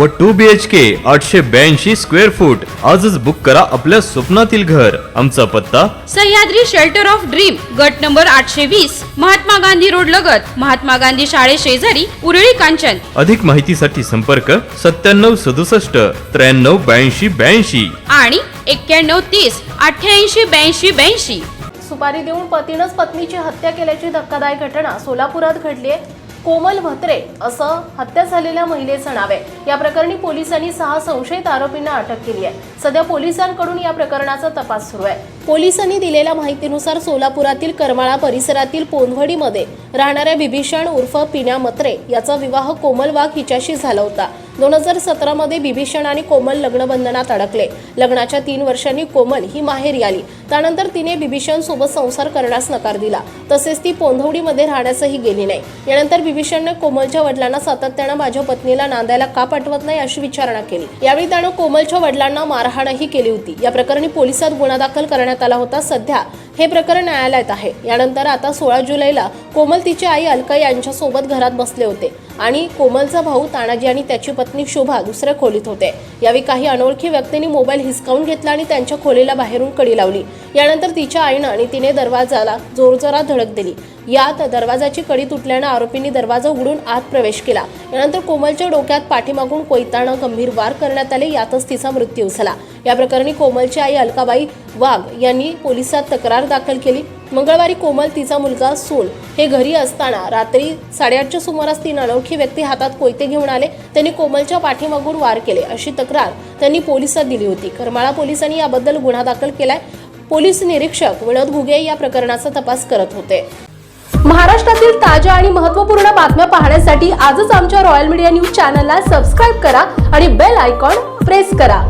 व to B H के आठशे ब्याऐंशी स्क्वेअर फूट आजच बुक करा आपल्या स्वप्नातील घर. आमचा पत्ता? सह्याद्री शेल्टर ऑफ ड्रीम गट नंबर आठशे वीस महात्मा गांधी रोड लगत. महात्मा गांधी शाळे शेजारी उरळी कांचन. अधिक माहितीसाठी संपर्क सत्त्याण्णव सदुसष्ट त्र्याण्णव ब्याऐंशी ब्याऐंशी. आणि एक्क्याण्णव तीस अठ्ठ्याऐंशी ब्याऐंशी ब्याऐंशी. सुपारी देऊन पतीनंच पत्नीची हत्या केल्याची धक्कादायक घटना सोलापुरात घडली आहे. कोमल म्हात्रे असं हत्या झालेल्या महिलेचं नाव आहे. या प्रकरणी पोलिसांनी सहा संशयित आरोपींना अटक केली आहे. सध्या पोलिसांकडून या प्रकरणाचा तपास सुरू आहे. पोलिसांनी दिलेल्या माहितीनुसार सोलापुरातील करमाळा परिसरातील पोंधवडीमध्ये राहणाऱ्या बिभीषण उर्फ पिण्या मत्रे याचा विवाह कोमल वाघ हिच्याशी झाला होता. दोन हजार सतरामध्ये बिभीषण आणि कोमल लग्नबंधनात अडकले. लग्नाच्या तीन वर्षांनी कोमल ही माहेरी आली. त्यानंतर तिने बिभीषण सोबत संसार करण्यास नकार दिला. तसेच ती पोंधवडीमध्ये राहण्यासही गेली नाही. यानंतर बिभीषणने कोमलच्या वडिलांना सातत्यानं माझ्या पत्नीला नांदायला का पाठवत नाही अशी विचारणा केली. यावेळी त्यानं कोमलच्या वडिलांना मारहाणही केली होती. या प्रकरणी पोलिसात गुन्हा दाखल करण्यात आला होता. सध्या हे प्रकरण न्यायालयात आहे. यानंतर आता सोळा जुलैला कोमल तिची आई अलका यांच्यासोबत घरात बसले होते. आणि कोमलचा भाऊ तानाजी आणि त्याची पत्नी शोभा दुसऱ्या खोलीत होते. यावेळी काही अनोळखी व्यक्तींनी मोबाईल हिसकावून घेतला आणि त्यांच्या खोलीला बाहेरून कडी लावली. यानंतर तिच्या आईनं आणि तिने दरवाजाला जोरजोरात धडक दिली. यात दरवाजाची कडी तुटल्यानं आरोपींनी दरवाजा उघडून आत प्रवेश केला. यानंतर कोमलच्या डोक्यात पाठीमागून कोयतानं गंभीर वार करण्यात आले. यातच तिचा मृत्यू झाला. या प्रकरणी कोमलची आई अलकाबाई वाघ यांनी पोलिसात तक्रार दाखल केली. मंगळवारी कोमल तिचा मुलगा सोल हे घरी असताना रात्री साडेआठच्या सुमारास तीन अनोळखी व्यक्ती हातात कोयते घेऊन आले. त्यांनी कोमलच्या पाठीमागून वार केले. अशी तक्रार त्यांनी पोलिसात दिली होती. करमाळा पोलिसांनी याबद्दल गुन्हा दाखल केलाय. पोलीस निरीक्षक विनोद घुगे या प्रकरणाचा तपास करत होते. महाराष्ट्रातील ताज्या आणि महत्त्वपूर्ण बातम्या पाहण्यासाठी आजच आमच्या रॉयल मीडिया न्यूज चॅनलला सबस्क्राईब करा आणि बेल आयकॉन प्रेस करा.